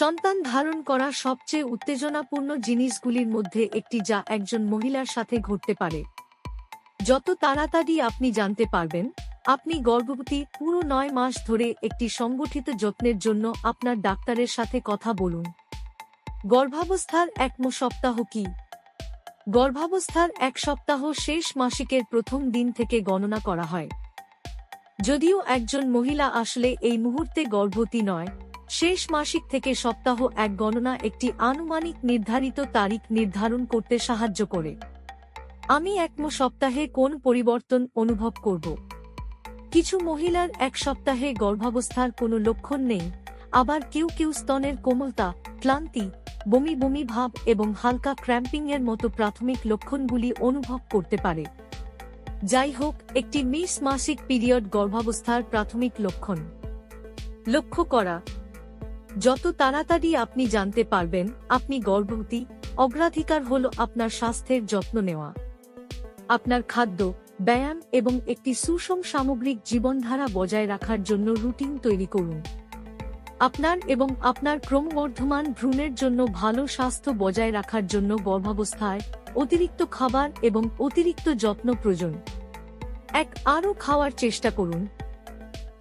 সন্তান ধারণ করা সবচেয়ে উত্তেজনাপূর্ণ জিনিসগুলির মধ্যে একটি যা একজন মহিলার সাথে ঘটতে পারে। যত তাড়াতাড়ি আপনি জানতে পারবেন, আপনি গর্ভবতী পুরো নয় মাস ধরে একটি সংগঠিত যত্নের জন্য আপনার ডাক্তারের সাথে কথা বলুন। গর্ভাবস্থার এক মো সপ্তাহ কি? গর্ভাবস্থার এক সপ্তাহ শেষ মাসিকের প্রথম দিন থেকে গণনা করা হয়। যদিও একজন মহিলা আসলে এই মুহূর্তে গর্ভবতী নয় শেষ মাসিক থেকে সপ্তাহ এক গণনা একটি আনুমানিক নির্ধারিত তারিখ নির্ধারণ করতে সাহায্য করে। আমি একম সপ্তাহে কোন পরিবর্তন অনুভব করব? কিছু মহিলার এক সপ্তাহে গর্ভাবস্থার কোনো লক্ষণ নেই, আবার কেউ কেউ স্তনের কোমলতা, ক্লান্তি, বমি বমি ভাব এবং হালকা ক্র্যাম্পিং এর মতো প্রাথমিক লক্ষণগুলি অনুভব করতে পারে। যাই হোক, একটি মিস মাসিক পিরিয়ড গর্ভাবস্থার প্রাথমিক লক্ষণ। লক্ষ্য করা যত তাড়াতাড়ি আপনি জানতে পারবেন, আপনি গর্ভবতী, অগ্রাধিকার হল আপনার স্বাস্থ্যের যত্ন নেওয়া। আপনার খাদ্য, ব্যায়াম এবং একটি সুষম সামগ্রিক জীবনধারা বজায় রাখার জন্য রুটিন তৈরি করুন। আপনার এবং আপনার ক্রমবর্ধমান ভ্রূণের জন্য ভালো স্বাস্থ্য বজায় রাখার জন্য গর্ভাবস্থায় অতিরিক্ত খাবার এবং অতিরিক্ত যত্ন প্রয়োজন। এক, আরও খাওয়ার চেষ্টা করুন।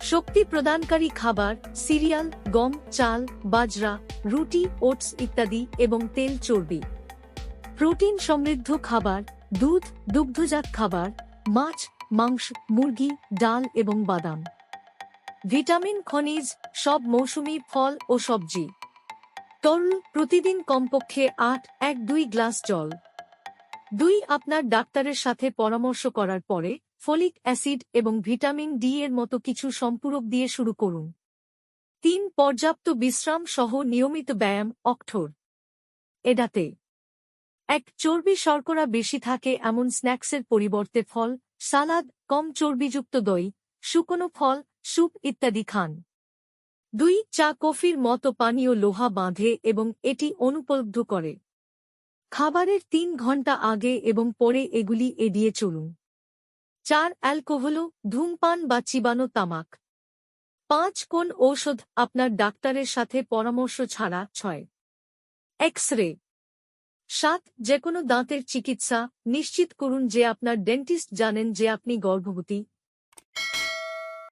শক্তি প্রদানকারী খাবার, সিরিয়াল, গম, চাল, বাজরা, রুটি, ওটস ইত্যাদি এবং তেল চর্বি। প্রোটিন সমৃদ্ধ খাবার, দুধ, দুগ্ধজাত খাবার, মাছ, মাংস, মুরগি, ডাল এবং বাদাম। ভিটামিন, খনিজ, সব মৌসুমি ফল ও সবজি। তরল প্রতিদিন কমপক্ষে আট, এক, দুই গ্লাস জল। দুই, আপনার ডাক্তারের সাথে পরামর্শ করার পরে ফলিক অ্যাসিড এবং ভিটামিন ডি এর মতো কিছু সম্পূরক দিয়ে শুরু করুন। তিন পর্যাপ্ত বিশ্রাম সহ নিয়মিত ব্যায়াম অক্ষর এডাতে। এক, চর্বি শর্করা বেশি থাকে এমন স্ন্যাক্সের পরিবর্তে ফল, সালাদ, কম চর্বিযুক্ত দই, শুকনো ফল, স্যুপ ইত্যাদি খান। দুই, চা কফির মতো পানীয় লোহা বাঁধে এবং এটি অনুপলব্ধ করে। খাবারের তিন ঘণ্টা আগে এবং পরে এগুলি এড়িয়ে চলুন। চার অ্যালকোহল ধূমপান বা চিবানো তামাক। পাঁচ কোন ঔষধ আপনার ডাক্তারের সাথে পরামর্শ ছাড়া ছয়? এক্স রে সাত যে কোনো দাঁতের চিকিৎসা, নিশ্চিত করুন যে আপনার ডেন্টিস্ট জানেন যে আপনি গর্ভবতী।